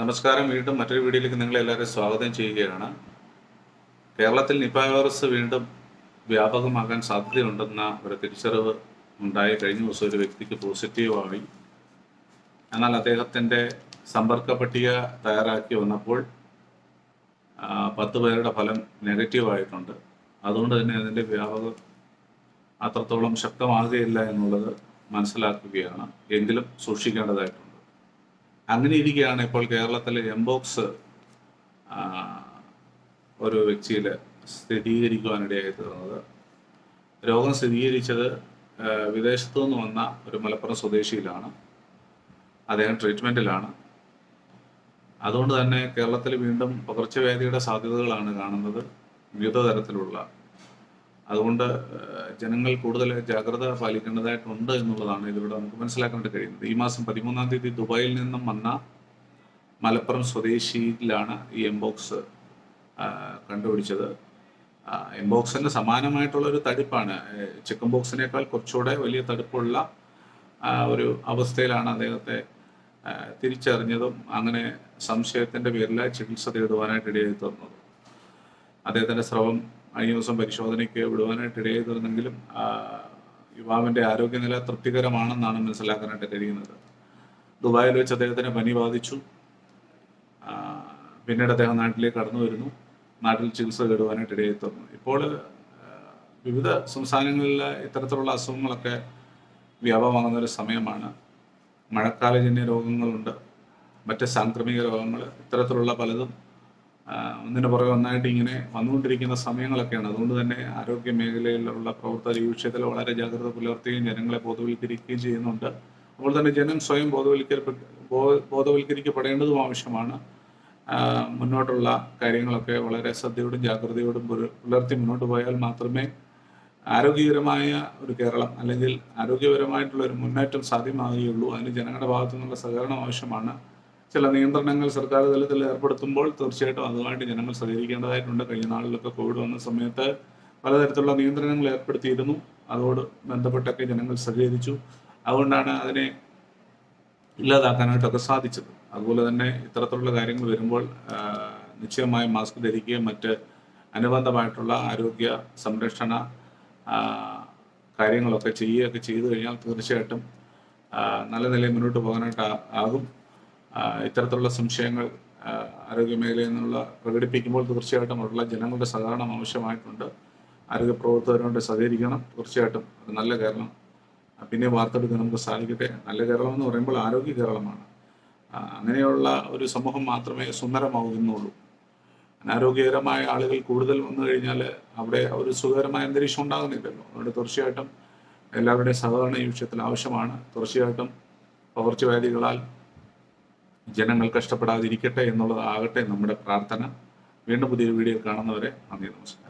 നമസ്കാരം. വീണ്ടും മറ്റൊരു വീഡിയോയിലേക്ക് നിങ്ങളെ എല്ലാവരെയും സ്വാഗതം ചെയ്യുകയാണ്. കേരളത്തിൽ നിപ വൈറസ് വീണ്ടും വ്യാപകമാകാൻ സാധ്യതയുണ്ടെന്ന ഒരു തിരിച്ചറിവ് ഉണ്ടായി. കഴിഞ്ഞ ദിവസം ഒരു വ്യക്തിക്ക് പോസിറ്റീവായി എന്നാൽ അദ്ദേഹത്തിന്റെ സമ്പർക്ക പട്ടിക തയ്യാറാക്കി വന്നപ്പോൾ പത്ത് പേരുടെ ഫലം നെഗറ്റീവായിട്ടുണ്ട് അതുകൊണ്ട് തന്നെ അതിന്റെ വ്യാപകം അത്രത്തോളം ശക്തമാകുകയില്ല എന്നുള്ളത് മനസ്സിലാക്കുകയാണ്. എങ്കിലും സൂക്ഷിക്കേണ്ടതായിട്ടുണ്ട്. അങ്ങനെ ഇരിക്കുകയാണ് ഇപ്പോൾ കേരളത്തിലെ എംബോക്സ് ഒരു വ്യക്തിയിൽ സ്ഥിരീകരിക്കുവാനിടയായി തീർന്നത് രോഗം സ്ഥിരീകരിച്ചത് വിദേശത്തു നിന്ന് വന്ന ഒരു മലപ്പുറം സ്വദേശിയിലാണ്. അദ്ദേഹം ട്രീറ്റ്മെന്റിലാണ് അതുകൊണ്ട് തന്നെ കേരളത്തിൽ വീണ്ടും പകർച്ചവ്യാധിയുടെ സാധ്യതകളാണ് കാണുന്നത്. വിവിധ തരത്തിലുള്ള അതുകൊണ്ട് ജനങ്ങൾ കൂടുതൽ ജാഗ്രത പാലിക്കേണ്ടതായിട്ടുണ്ട് എന്നുള്ളതാണ് ഇതിലൂടെ നമുക്ക് മനസ്സിലാക്കാനായിട്ട് കഴിയുന്നത്. ഈ മാസം പതിമൂന്നാം തീയതി ദുബായിൽ നിന്നും വന്ന മലപ്പുറം സ്വദേശിയിലാണ് ഈ എംബോക്സ് കണ്ടുപിടിച്ചത്. എംബോക്സിന് സമാനമായിട്ടുള്ള ഒരു തടിപ്പാണ്. ചിക്കൻ ബോക്സിനേക്കാൾ കുറച്ചുകൂടെ വലിയ തടുപ്പുള്ള ഒരു അവസ്ഥയിലാണ് അദ്ദേഹത്തെ തിരിച്ചറിഞ്ഞതും അങ്ങനെ സംശയത്തിന്റെ പേരിൽ ചികിത്സ തേടുവാനായിട്ട് ഇടയായി തീർന്നത്. അദ്ദേഹത്തിന്റെ സ്രവം കഴിഞ്ഞ ദിവസം പരിശോധനയ്ക്ക് വിടുവാനായിട്ട് ഇടയായി തീർന്നെങ്കിലും ആ, യുവാവിന്റെ ആരോഗ്യനില തൃപ്തികരമാണെന്നാണ് മനസ്സിലാക്കാനായിട്ട് കഴിയുന്നത്. ദുബായിൽ വെച്ച് അദ്ദേഹത്തിന് പനി ബാധിച്ചു. പിന്നീട് അദ്ദേഹം നാട്ടിലേക്ക് കടന്നു വരുന്നു. നാട്ടിൽ ചികിത്സ തേടുവാനായിട്ട് ഇടയായി തീർന്നു. ഇപ്പോൾ വിവിധ സംസ്ഥാനങ്ങളിൽ ഇത്തരത്തിലുള്ള അസുഖങ്ങളൊക്കെ വ്യാപകമാകുന്ന ഒരു സമയമാണ്. മഴക്കാലജന്യ രോഗങ്ങളുണ്ട്. മറ്റ് സാംക്രമിക രോഗങ്ങൾ ഇത്തരത്തിലുള്ള പലതും ഒന്നിന് പുറകെ ഒന്നായിട്ട് ഇങ്ങനെ വന്നുകൊണ്ടിരിക്കുന്ന സമയങ്ങളൊക്കെയാണ്. അതുകൊണ്ട് തന്നെ ആരോഗ്യ മേഖലയിലുള്ള പ്രവർത്തകർ ഈ വിഷയത്തിൽ വളരെ ജാഗ്രത പുലർത്തുകയും ജനങ്ങളെ ബോധവൽക്കരിക്കുകയും ചെയ്യുന്നുണ്ട്. അപ്പോൾ തന്നെ ജനം സ്വയം ബോധവൽക്കരിക്ക ബോധവൽക്കരിക്കപ്പെടേണ്ടതും ആവശ്യമാണ്. മുന്നോട്ടുള്ള കാര്യങ്ങളൊക്കെ വളരെ ശ്രദ്ധയോടും ജാഗ്രതയോടും പുലർത്തി മുന്നോട്ട് പോയാൽ മാത്രമേ ആരോഗ്യകരമായ ഒരു കേരളം അല്ലെങ്കിൽ ആരോഗ്യപരമായിട്ടുള്ള ഒരു മുന്നേറ്റം സാധ്യമാകുകയുള്ളൂ അതിന് ജനങ്ങളുടെ ഭാഗത്തു നിന്നുള്ള സഹകരണം ആവശ്യമാണ്. ചില നിയന്ത്രണങ്ങൾ സർക്കാർ തലത്തിൽ ഏർപ്പെടുത്തുമ്പോൾ തീർച്ചയായിട്ടും അതുമായിട്ട് ജനങ്ങൾ സഹകരിക്കേണ്ടതായിട്ടുണ്ട്. കഴിഞ്ഞ നാളിലൊക്കെ കോവിഡ് വന്ന സമയത്ത് പലതരത്തിലുള്ള നിയന്ത്രണങ്ങൾ ഏർപ്പെടുത്തിയിരുന്നു. അതോട് ബന്ധപ്പെട്ടൊക്കെ ജനങ്ങൾ സഹകരിച്ചു. അതുകൊണ്ടാണ് അതിനെ ഇല്ലാതാക്കാനായിട്ടൊക്കെ സാധിച്ചത്. അതുപോലെ തന്നെ ഇത്തരത്തിലുള്ള കാര്യങ്ങൾ വരുമ്പോൾ നിശ്ചയമായും മാസ്ക് ധരിക്കുകയും മറ്റ് അനുബന്ധമായിട്ടുള്ള ആരോഗ്യ സംരക്ഷണ കാര്യങ്ങളൊക്കെ ചെയ്യുകയൊക്കെ ചെയ്തു കഴിഞ്ഞാൽ തീർച്ചയായിട്ടും നല്ല നിലയിൽ മുന്നോട്ട് പോകാനായിട്ട് ആകും. ഇത്തരത്തിലുള്ള സംശയങ്ങൾ ആരോഗ്യമേഖലയിൽ ആരോഗ്യ മേഖലയിൽ നിന്നുള്ള പ്രകടിപ്പിക്കുമ്പോൾ തീർച്ചയായിട്ടും ഉള്ള ജനങ്ങളുടെ സഹകരണം ആവശ്യമായിട്ടുണ്ട്. ആരോഗ്യ പ്രവർത്തകരോട് സഹകരിക്കണം തീർച്ചയായിട്ടും. ഒരു നല്ല കേരളം. പിന്നെ വാർത്തെടുക്കാൻ നമുക്ക് സാധിക്കട്ടെ. നല്ല കേരളം എന്ന് പറയുമ്പോൾ ആരോഗ്യ കേരളമാണ്. അങ്ങനെയുള്ള ഒരു സമൂഹം മാത്രമേ സുന്ദരമാകുന്നുള്ളൂ അനാരോഗ്യകരമായ ആളുകൾ കൂടുതൽ വന്നു കഴിഞ്ഞാൽ അവിടെ ഒരു സുഖകരമായ അന്തരീക്ഷം ഉണ്ടാകുന്നില്ലല്ലോ. അതുകൊണ്ട് തീർച്ചയായിട്ടും എല്ലാവരുടെയും സഹകരണം ഈ വിഷയത്തിൽ ആവശ്യമാണ്. തീർച്ചയായിട്ടും പകർച്ചവ്യാധികളാൽ ജനങ്ങൾ കഷ്ടപ്പെടാതിരിക്കട്ടെ എന്നുള്ളതാകട്ടെ നമ്മുടെ പ്രാർത്ഥന. വീണ്ടും പുതിയൊരു വീഡിയോ കാണുന്നവരെ നന്ദി നമസ്കാരം.